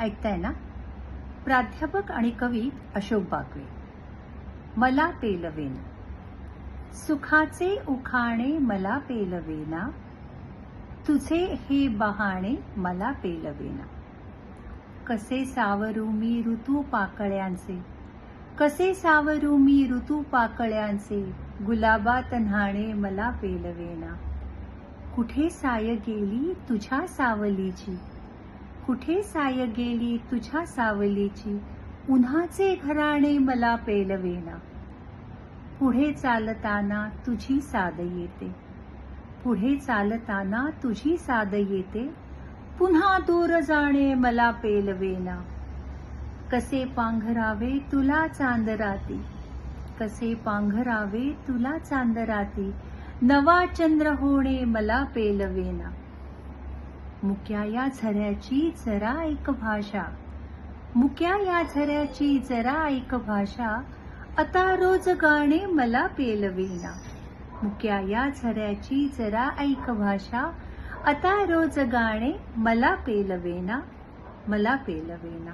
ऐकताय ना प्राध्यापक आणि कवी अशोक बागवे. मला पेलवेना. सुखाचे उखाणे मला पेलवेना. तुझे हे बहाणे मला पेलवेना. कसे सावरू मी ऋतू पाकळ्यांचे? कसे सावरू मी ऋतू पाकळ्यांचे? गुलाबात न्हाणे मला पेलवेना. कुठे साय गेली तुझ्या सावलीची? कुठे साय गेली तुझ्या सावलीची? उन्हाचे घराणे मला पेलवेना. पुढे चालताना तुझी साद येते. पुढे चालताना तुझी साद येते. पुन्हा दूर जाणे मला पेलवेना. कसे पांघरावे तुला चांदराती? कसे पांघरावे तुला चांदराती? नवा चंद्र होणे मला पेलवेना. मुक्या या झऱ्याची जरा ऐक भाषा. मुक्या या झऱ्याची जरा ऐक भाषा. आता रोज गाणे मला पेलवेना. मुक्या या झऱ्याची जरा ऐक भाषा. आता रोज गाणे मला पेलवेना. मला पेलवेना.